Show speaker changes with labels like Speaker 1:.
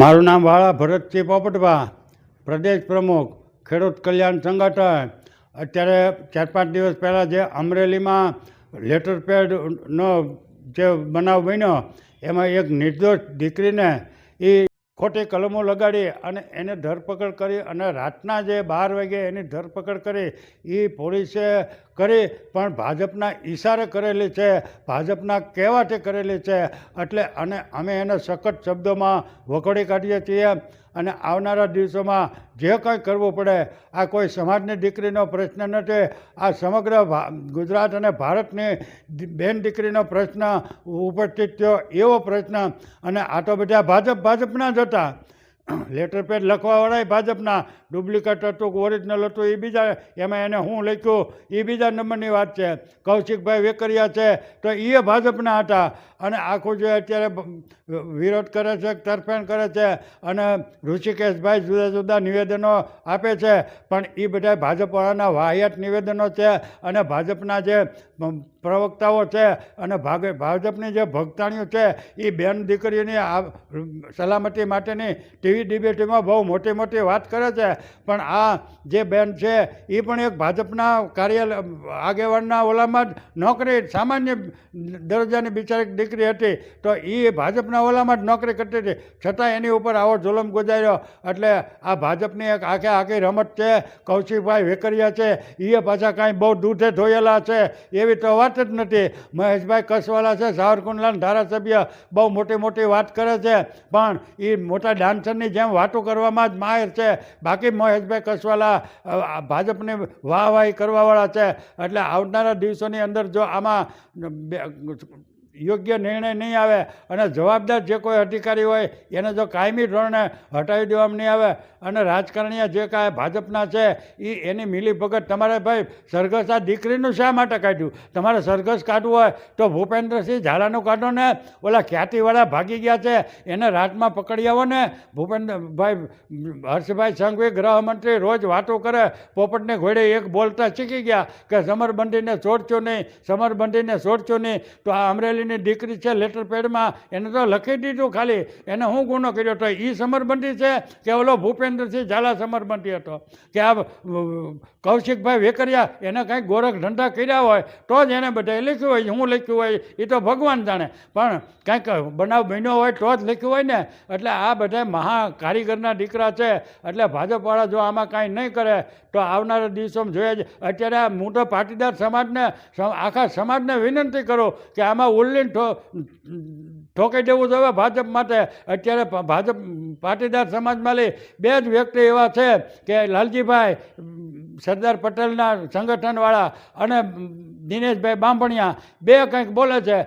Speaker 1: મારું નામ વાળા ભરતસિંહ પોપટભા, પ્રદેશ પ્રમુખ, ખેડૂત કલ્યાણ સંગઠન. અત્યારે ચાર પાંચ દિવસ પહેલાં જે અમરેલીમાં લેટર પેડનો જે બનાવ બન્યો, એમાં એક નિર્દોષ દીકરીને એ ખોટી કલમો લગાડી અને એને ધરપકડ કરી અને રાતના જે બાર વાગે એની ધરપકડ કરી એ પોલીસે કરી, પણ ભાજપના ઈશારે કરેલી છે, ભાજપના કહેવાટે કરેલી છે. એટલે અને અમે એને સખત શબ્દોમાં વખોડી કાઢીએ છીએ અને આવનારા દિવસોમાં જે કંઈ કરવું પડે, આ કોઈ સમાજની દીકરીનો પ્રશ્ન નથી. આ સમગ્ર ગુજરાત અને ભારતની બેન દીકરીનો પ્રશ્ન ઉપસ્થિત થયો એવો પ્રશ્ન. અને આ તો બધા ભાજપ, ભાજપના જ હતા. લેટર પેડ લખવાવાળાય ભાજપના ડુપ્લિકેટ હતું કે ઓરિજિનલ હતું એ બીજા, એમાં એને હું લખ્યું, એ બીજા નંબરની વાત છે. કૌશિકભાઈ વેકરિયા છે, તો એ ભાજપના હતા. અને આખું જે અત્યારે વિરોધ કરે છે, તરફેણ કરે છે, અને ઋષિકેશભાઈ જુદા જુદા નિવેદનો આપે છે, પણ એ બધા ભાજપવાળાના વાહિયાત નિવેદનો છે, અને ભાજપના જે પ્રવક્તાઓ છે, અને ભાજપની જે ભક્તાણીઓ છે એ બેન દીકરીઓની સલામતી માટેની ટીવી ડિબેટમાં બહુ મોટી મોટી વાત કરે છે. પણ આ જે બેન છે, એ પણ એક ભાજપના કાર્યાલય આગેવાનના ઓલામાં જ નોકરી, સામાન્ય દરજ્જાની બિચારી દીકરી હતી. તો એ ભાજપના ઓલામાં જ નોકરી કરતી હતી. છતાં એની ઉપર આવો જુલમ ગુજાર્યો. એટલે આ ભાજપની એક આખે આખી રમત છે, કૌશિકભાઈ વેકરિયા છે એ પાછા કાંઈ બહુ દૂધે ધોયેલા છે, એવી તો વાત જ નથી. મહેશભાઈ કસવાલા છે સાવરકુંડલાના ધારાસભ્ય, બહુ મોટી મોટી વાત કરે છે. પણ એ મોટા ડાન્સરની જેમ વાતો કરવામાં જ માહિર છે, બાકી મહેશભાઈ કસવાલા ભાજપની વાહવાહી કરવાવાળા છે. એટલે આવનારા દિવસોની અંદર જો આમાં યોગ્ય નિર્ણય નહીં આવે અને જવાબદાર જે કોઈ અધિકારી હોય, એને જો કાયમી ધોરણે હટાવી દેવામાં નહીં આવે અને રાજકારણીય જે કાંઈ ભાજપના છે એ એની મિલીભગત તમારે ભાઈ સરઘસ આ દીકરીનું શા માટે કાઢ્યું? તમારે સરઘસ કાઢવું હોય તો ભૂપેન્દ્રસિંહ ઝાલાનું કાઢો ને. ઓલા ખ્યાતિવાળા ભાગી ગયા છે, એને રાતમાં પકડી આવો ને. ભૂપેન્દ્રભાઈ હર્ષભાઈ સંઘવી ગૃહમંત્રી રોજ વાતો કરે, પોપટને ઘોડે એક બોલતા શીખી ગયા કે, સમરબંધીને છોડશો નહીં, સમરબંધીને છોડશો નહીં. તો આ અમરેલીની દીકરી છે લેટર પેડમાં એને તો લખી દીધું ખાલી. એને હું ગુનો કર્યો તો એ સમરબંધી છે કે ઓલો ભૂપેન્દ્રસિંહ ઝાલા સમરબંધી હતો? કે આ કૌશિકભાઈ વેકરિયા એને કાંઈક ગોરખ ધંધા કર્યા હોય, તો જ એને બધાએ લખ્યું હોય, હું લખ્યું હોય એ તો ભગવાન જાણે. પણ કાંઈક બનાવ બન્યો હોય તો જ લખ્યું હોય ને. એટલે આ બધા મહા કારીગરના દીકરા છે. એટલે ભાજપવાળા જો આમાં કાંઈ નહીં કરે, તો આવનારા દિવસોમાં જોઈએ જ. અત્યારે આ હું તો પાટીદાર સમાજને આખા સમાજને વિનંતી કરું કે આમાં ઉલ્લીન ઠો ઠોકાઈ દેવું જોઈએ ભાજપ માટે અત્યારે ભાજપ પાટીદાર સમાજમાં લઈ બે જ વ્યક્તિ એવા છે કે લાલજીભાઈ સરદાર પટેલના સંગઠનવાળા અને દિનેશભાઈ બાંભણિયા, બે કંઈક બોલે છે.